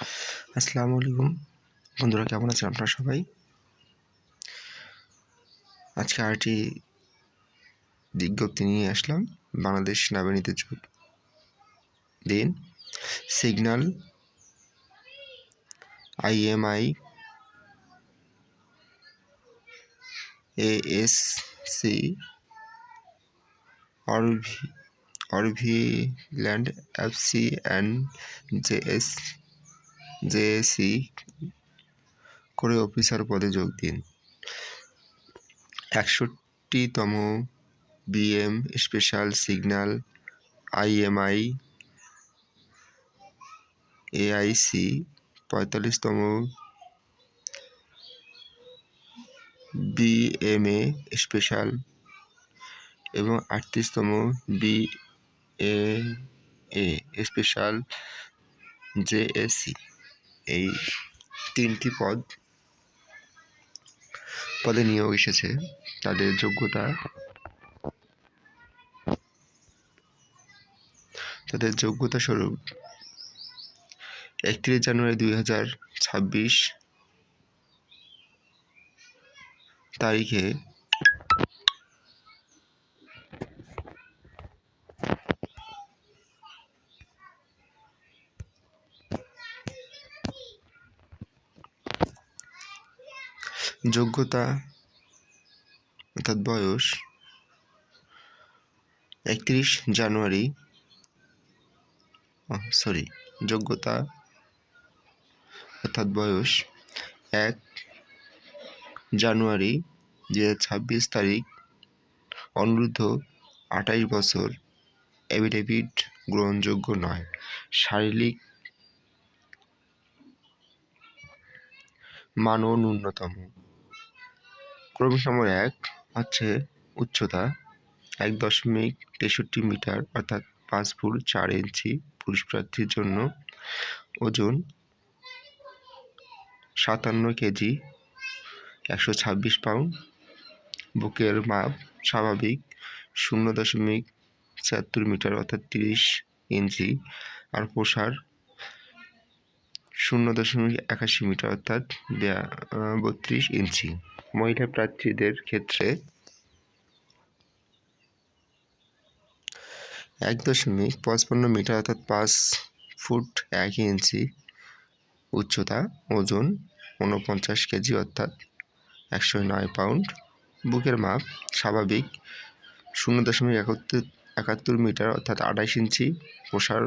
আসসালামু আলাইকুম বন্ধুরা, কেমন আছেন আপনারা সবাই? আজকে আরটি বিজ্ঞপ্তি নিয়ে আসলাম, বাংলাদেশ সেনাবাহিনীতে যোগ দিন। Signal IMI ASC RV, অরভিল্যান্ড FC and JS JAC করে অফিসার পদে যোগ দিন। একষট্টিতম BM special signal IMI AIC পঁয়তাল্লিশতম BMA special এবং আটত্রিশতম বি এ স্পেশাল জেএসি এই তিনটি পদ, পদে নিয়োগ এসেছে। তাদের যোগ্যতা তাদের যোগ্যতা স্বরূপ একত্রিশ জানুয়ারি দুই হাজার ছাব্বিশ তারিখে যোগ্যতা, অর্থাৎ বয়স, একত্রিশ জানুয়ারি সরি, যোগ্যতা, অর্থাৎ বয়স, এক জানুয়ারি দু ছাব্বিশ তারিখ অনুরুদ্ধ আঠাইশ বছর অ্যাফিডেভিট গ্রহণযোগ্য নয়। শারীরিক মানও ন্যূনতম। নম্বর এক হচ্ছে উচ্চতা এক দশমিক তেষট্টি মিটার, অর্থাৎ পাঁচ ফুট চার ইঞ্চি। পুরুষ প্রার্থীর জন্য ওজন সাতান্ন কেজি, একশো ছাব্বিশ পাউন্ড। বুকের মাপ স্বাভাবিক, শূন্য দশমিক ছিয়াত্তর মিটার, অর্থাৎ তিরিশ ইঞ্চি। আর প্রসার শূন্য দশমিক একাশি মিটার, অর্থাৎ বত্রিশ ইঞ্চি। মহিলা প্রার্থীদের ক্ষেত্রে এক দশমিক পঁচপন্ন মিটার অর্থাৎ পাঁচ ফুট এক ইঞ্চি উচ্চতা, ওজন ঊনপঞ্চাশ কেজি অর্থাৎ একশো নয় পাউন্ড। বুকের মাপ স্বাভাবিক শূন্য দশমিক একাত্তর একাত্তর মিটার অর্থাৎ আঠাইশ ইঞ্চি। প্রসার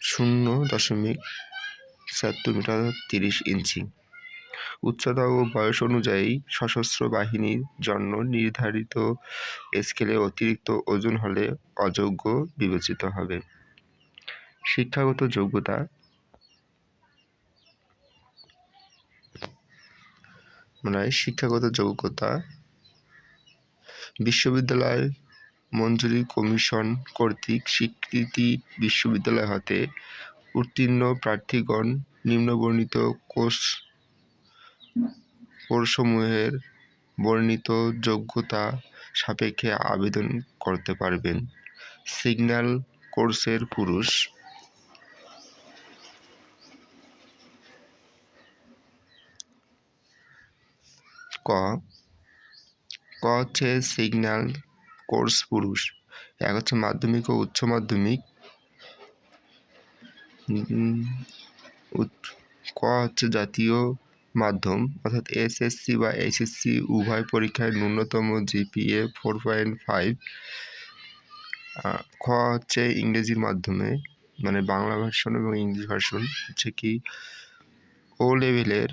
শূন্য দশমিক ছিয়াত্তর মিটার অর্থাৎ তিরিশ ইঞ্চি। উচ্চতা ও বয়স অনুযায়ী সশস্ত্র বাহিনীর জন্য নির্ধারিত স্কেলে অতিরিক্ত ওজন হলে অযোগ্য বিবেচিত হবে। শিক্ষাগত যোগ্যতা মানে শিক্ষাগত যোগ্যতা বিশ্ববিদ্যালয় মঞ্জুরি কমিশন কর্তৃক স্বীকৃতি বিশ্ববিদ্যালয় হতে উত্তীর্ণ প্রার্থীগণ নিম্নবর্ণিত কোর্স কোর্সসমূহের বর্ণিত যোগ্যতা সাপেক্ষে আবেদন করতে পারবেন। সিগন্যাল কোর্সের পুরুষ। ক। ক হচ্ছে সিগন্যাল কোর্স পুরুষ। এক হচ্ছে মাধ্যমিক ও উচ্চ মাধ্যমিক। ক হচ্ছে জাতীয় মাধ্যম, অর্থাৎ এসএসসি বা এইচএসসি উভয় পরীক্ষায় ন্যূনতম জিপিএ ফোর পয়েন্ট ফাইভ খ হচ্ছে ইংরেজির মাধ্যমে মানে বাংলা ভার্সন এবং ইংলিশ ভার্সন, হচ্ছে কি ও লেভেলের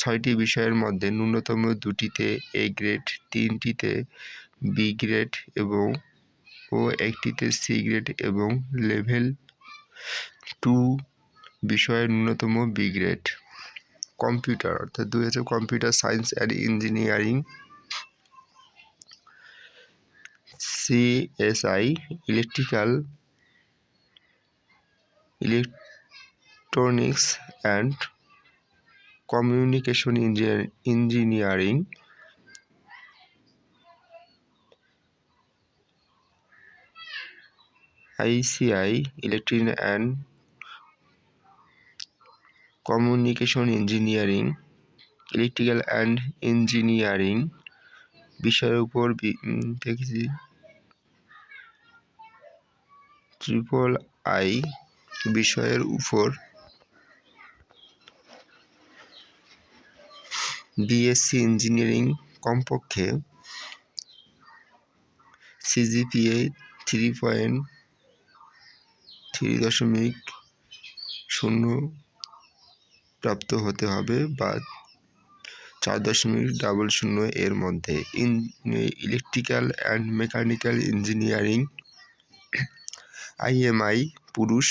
ছয়টি বিষয়ের মধ্যে ন্যূনতম দুটিতে এ গ্রেড তিনটিতে বি গ্রেড এবং ও একটিতে সি গ্রেড এবং লেভেল টু বিষয়ের ন্যূনতম বি গ্রেড কম্পিউটার, অর্থাৎ দুই হচ্ছে computer science and engineering CSI electrical, electronics and communication engineering ICI electric and communication engineering electrical and engineering বিষয়ের উপর দেখেছি। ট্রিপল আই বিষয়ের উপর বিএসসি ইঞ্জিনিয়ারিং কমপক্ষে সিজিপিএ থ্রি পয়েন্ট থ্রি দশমিক শূন্য প্রাপ্ত হতে হবে বা চার দশমিক ডাবল শূন্য এর মধ্যে। In electrical and mechanical engineering IMI পুরুষ,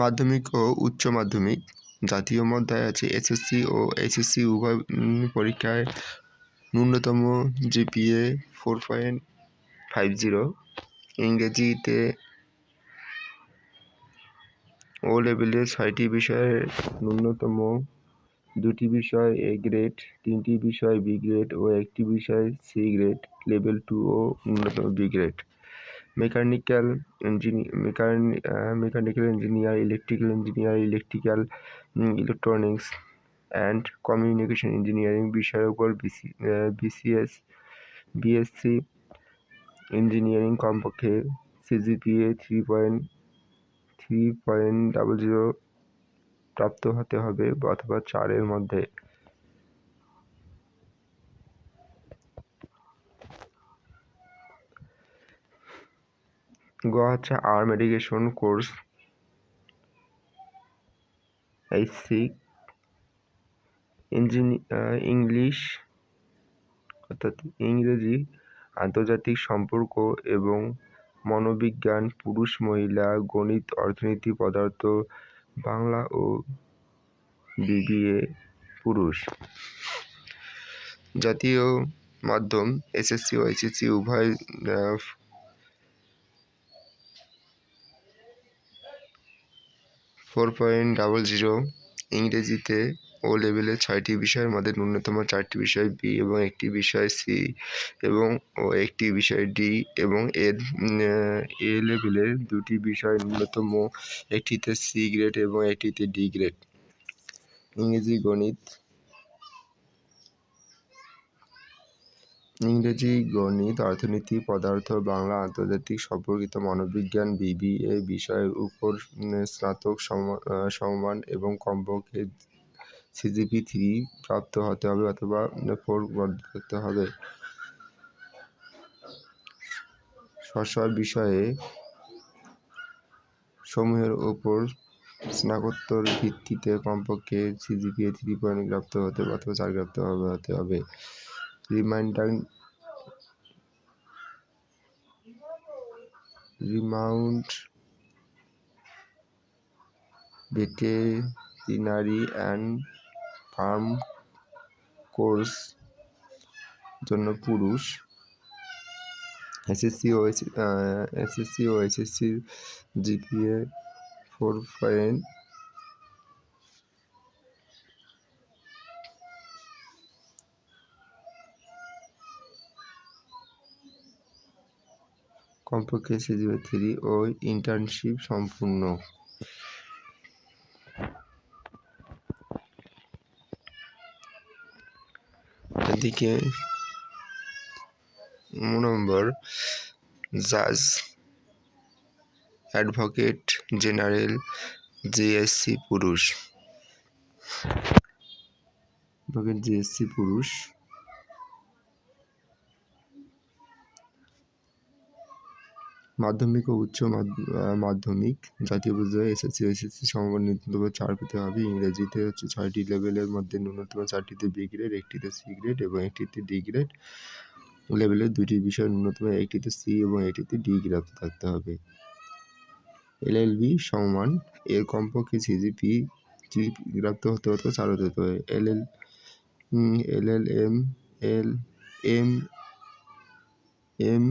মাধ্যমিক ও উচ্চ মাধ্যমিক। জাতীয় মধ্যায় আছে এসএসসি ও এইচএসসি উভয় পরীক্ষায় ন্যূনতম GPA four point five zero ইংরেজিতে ও লেভেলে ছয়টি বিষয়ে ন্যূনতম। দুটি বিষয় এ গ্রেড তিনটি বিষয় বি গ্রেড ও একটি বিষয় সি গ্রেড লেভেল টু ও ন্যূনতম B grade mechanical engineer mechanical engineer electrical engineer electrical electronics and communication engineering বিষয়ের উপর বিসি বিসিএস বিএসসি ইঞ্জিনিয়ারিং কমপক্ষে CGPA three point three point double zero প্রাপ্ত হতে হবে অথবা চারের মধ্যে। গ হচ্ছে আর্ম এডুকেশন কোর্স এইচসি ইঞ্জিনি ইংলিশ অর্থাৎ ইংরেজি আন্তর্জাতিক সম্পর্ক এবং মনোবিজ্ঞান, পুরুষ, মহিলা, গণিত, অর্থনীতি, পদার্থ, বাংলা ও বিবিএ, পুরুষ। জাতীয় মাধ্যম, এসএসসি ও এইচএসসি উভয় ফোর পয়েন্ট ডাবল জিরো ইংরেজিতে ও লেভেলে ছয়টি বিষয়ের মধ্যে ন্যূনতম চারটি বিষয় বি এবং একটি বিষয় সি এবং ও একটি বিষয় ডি এবং এর, এ লেভেলের দুটি বিষয় ন্যূনতম, একটিতে সি গ্রেড এবং একটিতে ডি গ্রেড ইংরেজি গণিত। ইংরেজি গণিত, অর্থনীতি, পদার্থ, বাংলা, আন্তর্জাতিক, সম্পর্কিত মনোবিজ্ঞান বিবিএ বিষয়ের উপর স্নাতক সমমান এবং কমপক্ষে সিজিপি থ্রি প্রাপ্ত হতে হবে অথবা ফোর করতে হবে। স্ব বিষয়ে সমূহের ওপর স্নাতকোত্তর ভিত্তিতে কমপক্ষে সিজিপিএ থ্রি পয়েন্ট প্রাপ্ত হতে অথবা চার প্রাপ্ত হবে, হতে হবে। Reminder remount veterinary and farm course জন্য পুরুষ। এসএসসি ও এসএসসি ও এসএসসি জিপিএ ফোর পয়েন্ট কমপক্ষে সিজিপি থ্রি ও ইন্টার্নশিপ সম্পূর্ণ। এদিকে নম্বর জাজ অ্যাডভোকেট জেনারেল জিএসসি পুরুষ। অ্যাডভোকেট জিএসসি পুরুষ। মাধ্যমিক ও উচ্চ মাধ্য- মাধ্যমিক জাতীয় পর্যায়ে এসএসসি এসএসসি সমমান ন্যূনতম চার পেতে হবে। ইংরেজিতে হচ্ছে ছয়টি লেভেলের মধ্যে ন্যূনতম চারটিতে বি গ্রেড একটিতে সি গ্রেড এবং একটিতে ডি গ্রেড লেভেলের দুটি বিষয় ন্যূনতম একটিতে সি এবং একটিতে ডি গ্রেড থাকতে হবে। এলএলবি সমান এর কমপক্ষে সিজিপি প্রাপ্ত হতে হতে হতে হতে হবে। L L L L M L M M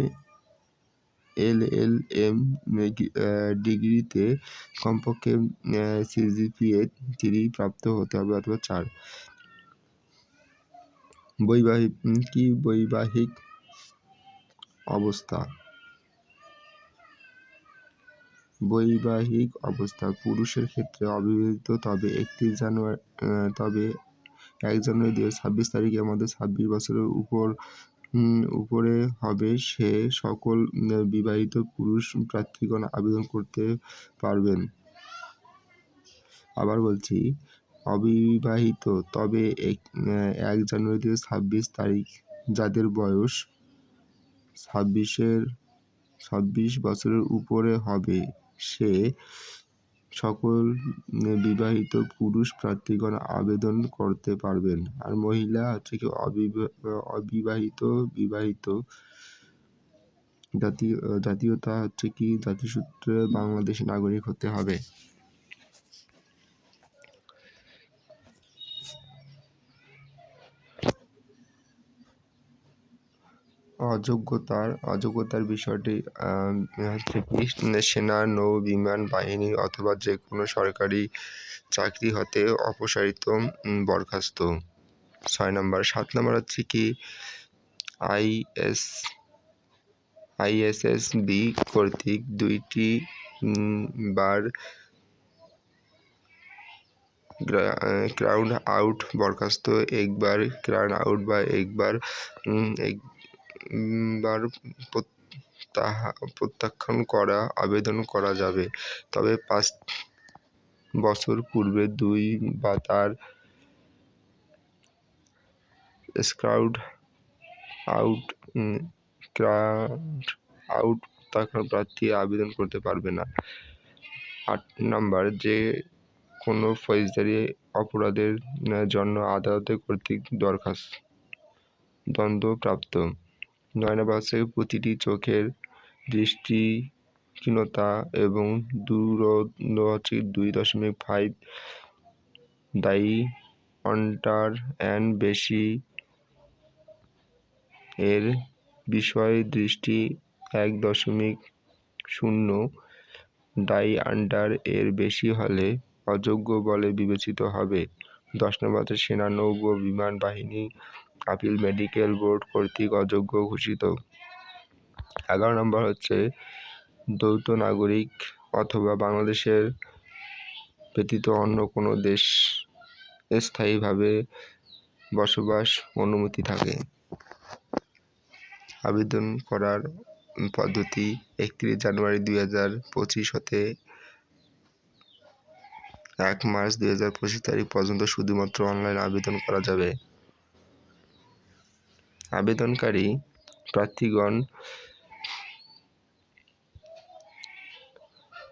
L L M ডিগ্রিতে কমপক্ষে সিজিপিএ থ্রি প্রাপ্ত হতে হবে অথবা চার। বৈবাহিক কি বৈবাহিক অবস্থা? বৈবাহিক অবস্থা, পুরুষের ক্ষেত্রে অবিবাহিত, তবে একত্রিশ জানুয়ারি তবে এক জানুয়ারি দু হাজার ছাব্বিশ তারিখের মধ্যে ছাব্বিশ বছরের উপর উপরে হবে সে সকল বিবাহিত পুরুষ প্রার্থীগণ আবেদন করতে পারবেন। আবার বলছি, অবিবাহিত, তবে এক এক জানুয়ারি থেকে ছাব্বিশ তারিখ, যাদের বয়স ছাব্বিশের, ছাব্বিশ বছরের উপরে হবে, সে সকল বিবাহিত পুরুষ প্রার্থীগণ আবেদন করতে পারবেন। আর মহিলা হচ্ছে কি অবিবাহিত, বিবাহিত জাতীয় জাতীয়তা হচ্ছে কি জাতিসূত্রে বাংলাদেশি নাগরিক হতে হবে। অযোগ্যতার অযোগ্যতার বিষয়টি হচ্ছে কি, সেনা, নৌ, বিমান, বাহিনী অথবা যে কোনো সরকারি চাকরি হতে অপসারিত বরখাস্ত। ছয় নম্বর, সাত নম্বর হচ্ছে কি আইএস আইএসএসবি কর্তৃক দুইটি বার ক্রাউন আউট বরখাস্ত, একবার ক্রাউন আউট বা একবার বার প্রত্যাখ্যান করা, আবেদন করা যাবে। তবে পাঁচ বছর পূর্বে দুই বা তার স্ক্রাউড আউট আউট প্রত্যাখ্যান প্রার্থী আবেদন করতে পারবে না। আট নাম্বার, যে কোনো ফৌজদারি অপরাধের জন্য আদালতে কর্তৃক দরখাস্ত, দ্বন্দ্বপ্রাপ্ত নয় নম্বর প্রতিটি চোখের দৃষ্টিহীনতা এবং হচ্ছে দুই দশমিক ফাইভ দায়ী অন্টার অ্যান্ড বেশি এর বিষয় দৃষ্টি এক দশমিক শূন্য ডাই আন্ডার এর বেশি হলে অযোগ্য বলে বিবেচিত হবে। দশ নম্বর সেনা, নৌব, বিমান বাহিনী আপিল মেডিকেল বোর্ড কর্তৃক অযোগ্য ঘোষিত। এগারো নম্বর হচ্ছে দ্বৈত নাগরিক অথবা বাংলাদেশের ব্যতীত অন্য কোনো দেশ স্থায়ীভাবে বসবাস অনুমতি থাকে। আবেদন করার পদ্ধতি একত্রিশ জানুয়ারি দুই হাজার পঁচিশ হতে এক মার্চ দুই হাজার পঁচিশ তারিখ পর্যন্ত শুধুমাত্র অনলাইন আবেদন করা যাবে। আবেদনকারী প্রার্থীগণ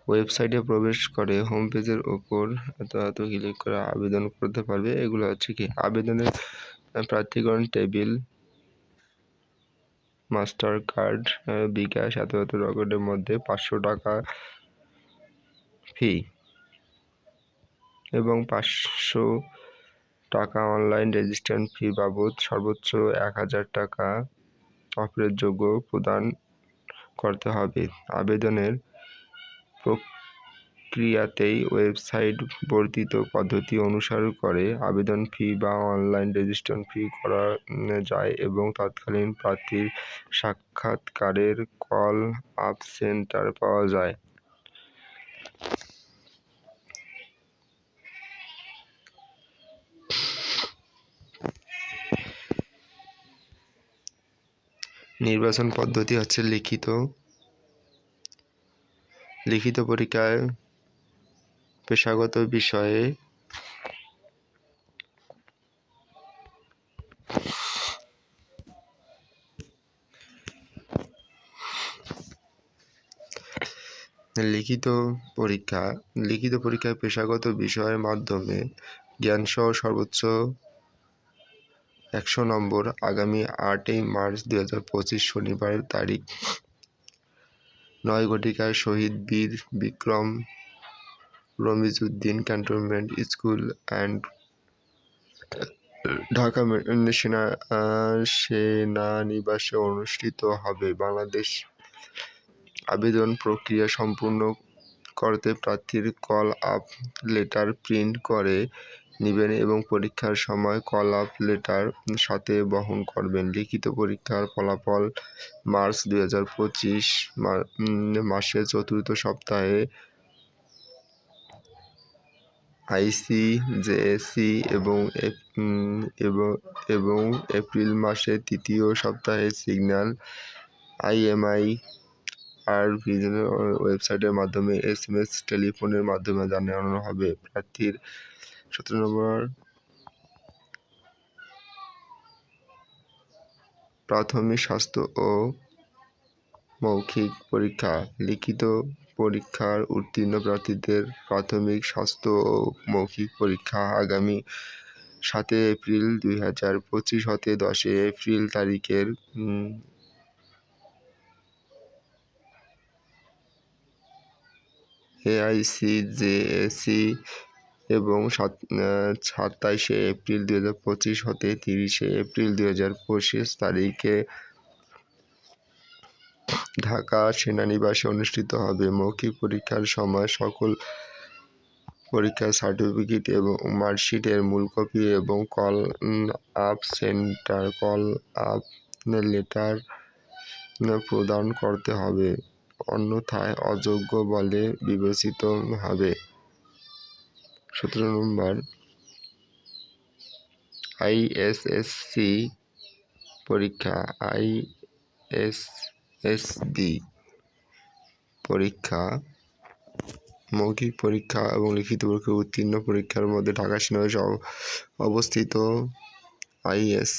ওয়েবসাইটে প্রবেশ করে হোম পেজের ওপর এত ক্লিক করে আবেদন করতে পারবে। এগুলো হচ্ছে কি? আবেদনের প্রার্থীগণ টেবিল মাস্টার কার্ড বিকাশ এত এত রকেটের মধ্যে পাঁচশো টাকা ফি এবং পাঁচশো টাকা অনলাইন রেজিস্ট্রেশন ফি বাবদ সর্বোচ্চ এক হাজার টাকা অফারের যোগ্য প্রদান করতে হবে। আবেদনের প্রক্রিয়াতেই ওয়েবসাইট বর্ধিত পদ্ধতি অনুসরণ করে আবেদন ফি বা অনলাইন রেজিস্ট্রেশন ফি করা যায় এবং তৎকালীন প্রার্থীর সাক্ষাৎকারের কল আপ সেন্টার পাওয়া যায়। নির্বাচন পদ্ধতি হচ্ছে লিখিত। লিখিত পরীক্ষায় পেশাগত বিষয়ে লিখিত পরীক্ষা, লিখিত পরীক্ষায় পেশাগত বিষয়ের মাধ্যমে জ্ঞানসহ সর্বোচ্চ একশো নম্বর, আগামী আটই মার্চ দু হাজার পঁচিশ শনিবারের তারিখ। নয় ঘটিকায় Shaheed Bir Bikram Ramizuddin cantonment school and Dhaka সেনা সেনানিবাসে অনুষ্ঠিত হবে। বাংলাদেশ আবেদন প্রক্রিয়া সম্পূর্ণ করতে প্রার্থীর কল আপ লেটার প্রিন্ট করে নেবেন এবং পরীক্ষার সময় কল আপ লেটার সাথে বহন করবেন। লিখিত পরীক্ষার ফলাফল মার্চ দুই হাজার পঁচিশ মাসের চতুর্থ সপ্তাহে আইসি জেএসসি এবং এবং এপ্রিল মাসের তৃতীয় সপ্তাহে সিগন্যাল আইএমআই আর ভিজনের ওয়েবসাইটের মাধ্যমে এস টেলিফোনের মাধ্যমে জানানো হবে। প্রার্থীর সতেরো নম্বর। প্রাথমিক স্বাস্থ্য ও মৌখিক পরীক্ষা। লিখিত পরীক্ষার উত্তীর্ণ প্রার্থীদের প্রাথমিক স্বাস্থ্য ও মৌখিক পরীক্ষা আগামী সাতই এপ্রিল দুই হাজার পঁচিশ হতে দশই এপ্রিল তারিখের এআইসিজেএসি এবং সাত সাতাইশে এপ্রিল দুই হাজার পঁচিশ হতে তিরিশে এপ্রিল দুই হাজার পঁচিশ তারিখে ঢাকা সেনানিবাসে অনুষ্ঠিত হবে মৌখিক পরীক্ষার সময় সকল পরীক্ষার সার্টিফিকেট এবং মার্কশিটের মূল কপি এবং call up centre, call up letter প্রদান করতে হবে। অন্যথায় অযোগ্য বলে বিবেচিত হবে। সতেরো নম্বর। আইএসএসসি পরীক্ষা আইএসএসবি পরীক্ষা, মৌখিক পরীক্ষা এবং লিখিত পরীক্ষা উত্তীর্ণ পরীক্ষার মধ্যে ঢাকা সেনাবাহিনী অবস্থিত আইএস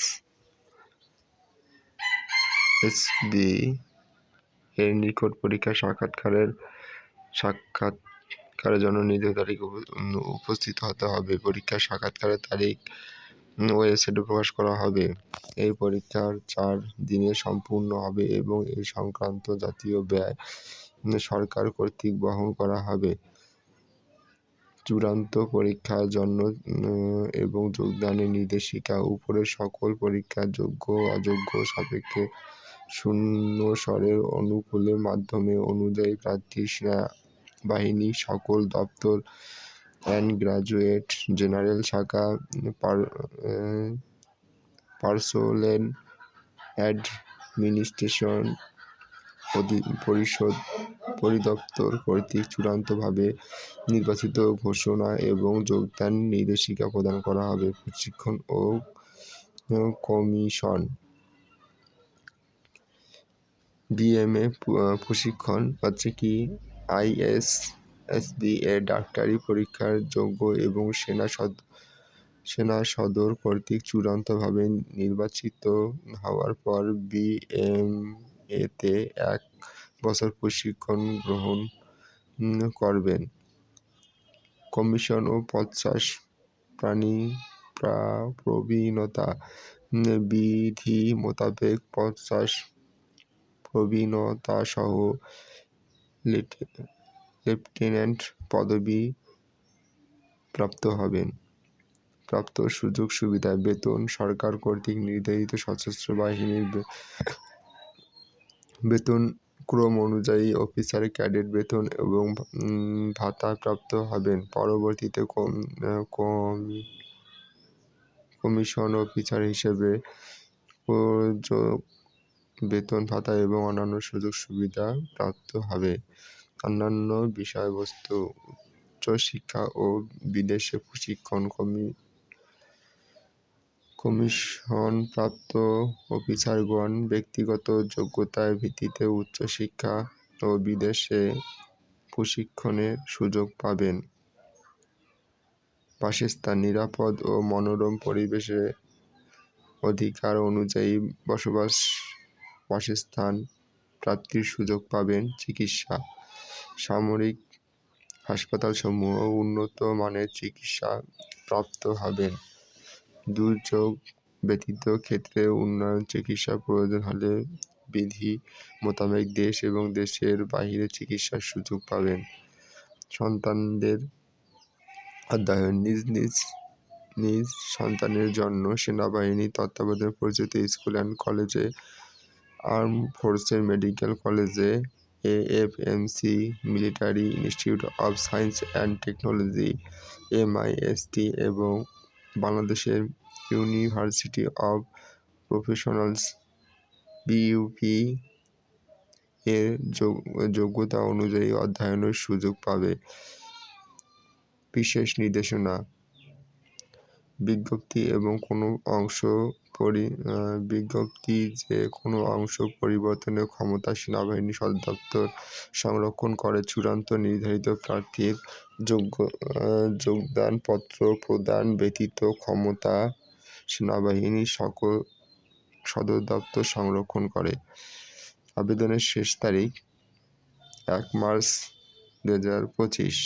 এসবি এর নিকট পরীক্ষা সাক্ষাৎকারের সাক্ষাৎকারের জন্য নির্ধারিত তারিখ উপস্থিত হতে হবে। পরীক্ষার সাক্ষাৎকারের তারিখ ওয়েবসাইটে প্রকাশ করা হবে। এই পরীক্ষার চার দিনে সম্পূর্ণ হবে এবং এই সংক্রান্ত জাতীয় ব্যয় সরকার কর্তৃক বহন করা হবে। চূড়ান্ত পরীক্ষার জন্য এবং যোগদানের নির্দেশিকা উপরের সকল পরীক্ষার যোগ্য অযোগ্য সাপেক্ষে শূন্য স্বরের অনুকূলের মাধ্যমে অনুযায়ী প্রার্থী বাহিনী, সকল দপ্তর অ্যান্ড গ্রাজুয়েট জেনারেল শাখা পার্সোলেন অ্যাডমিনিস্ট্রেশন পরিষদ, পরিদপ্তর কর্তৃক চূড়ান্তভাবে নির্বাচিত ঘোষণা এবং যোগদান নির্দেশিকা প্রদান করা হবে। প্রশিক্ষণ ও কমিশন। বিএমএ প্রশিক্ষণ হচ্ছে কি? আইএস এসবি এর ডাক্তারি পরীক্ষার যোগ্য এবং সেনা সদ, সেনা সদর কর্তৃক চূড়ান্তভাবে নির্বাচিত হওয়ার পর বিএমএতে এক বছর প্রশিক্ষণ গ্রহণ করবেন। কমিশন ও পঞ্চাশ প্রাণী প্রবীণতা বিধি মোতাবেক পঞ্চাশ প্রবীণতাসহ লেফটেন্যান্ট পদবি প্রাপ্ত হবেন। প্রাপ্ত সুযোগ, সুবিধা, বেতন, সরকার কর্তৃক নির্ধারিত সশস্ত্র বাহিনীর বেতন ক্রম অনুযায়ী অফিসার, ক্যাডেট বেতন এবং ভাতা প্রাপ্ত হবেন। পরবর্তীতে কমিশন অফিসার হিসেবে বেতন ভাতা এবং অন্যান্য সুযোগ সুবিধা প্রাপ্ত হবে। অন্যান্য বিষয়বস্তু উচ্চশিক্ষা ও বিদেশে প্রশিক্ষণ কমি, কমিশনপ্রাপ্ত অফিসারগণ ব্যক্তিগত যোগ্যতার ভিত্তিতে উচ্চশিক্ষা ও বিদেশে প্রশিক্ষণের সুযোগ পাবেন। বাসস্থান, নিরাপদ ও মনোরম পরিবেশে অধিকার অনুযায়ী বসবাস বাসস্থান প্রাপ্তির সুযোগ পাবেন চিকিৎসা। সামরিক হাসপাতালসমূহ উন্নত মানের চিকিৎসা প্রাপ্ত হবেন দুর্যোগ ব্যতীত ক্ষেত্রে উন্নয়ন চিকিৎসা প্রয়োজন হলে বিধি মোতাবেক দেশ এবং দেশের বাহিরে চিকিৎসার সুযোগ পাবেন। সন্তানদের অধ্যয়ন। নিজ নিজ নিজ সন্তানের জন্য সেনাবাহিনী তত্ত্বাবধানে পরিচিত স্কুল অ্যান্ড কলেজে আর্ম ফোর্সের মেডিকেল কলেজে AFMC, military institute of science and technology, MIST এবং বাংলাদেশের ইউনিভার্সিটি অব প্রফেশনালস, বিইউপি এর যোগ- যোগ্যতা অনুযায়ী অধ্যয়নের সুযোগ পাবে। বিশেষ নির্দেশনা, বিজ্ঞপ্তি এবং কোনো অংশ আহ, বিজ্ঞপ্তি যে কোনো অংশ পরিবর্তনের ক্ষমতা সেনাবাহিনী সদর দপ্তর সংরক্ষণ করে চূড়ান্ত নির্ধারিত প্রার্থীর যোগ্য যোগদানপত্র প্রদান ব্যতীত ক্ষমতা সেনাবাহিনী সকল সদর দপ্তর সংরক্ষণ করে। আবেদনের শেষ তারিখ এক মার্চ দু হাজার পঁচিশ।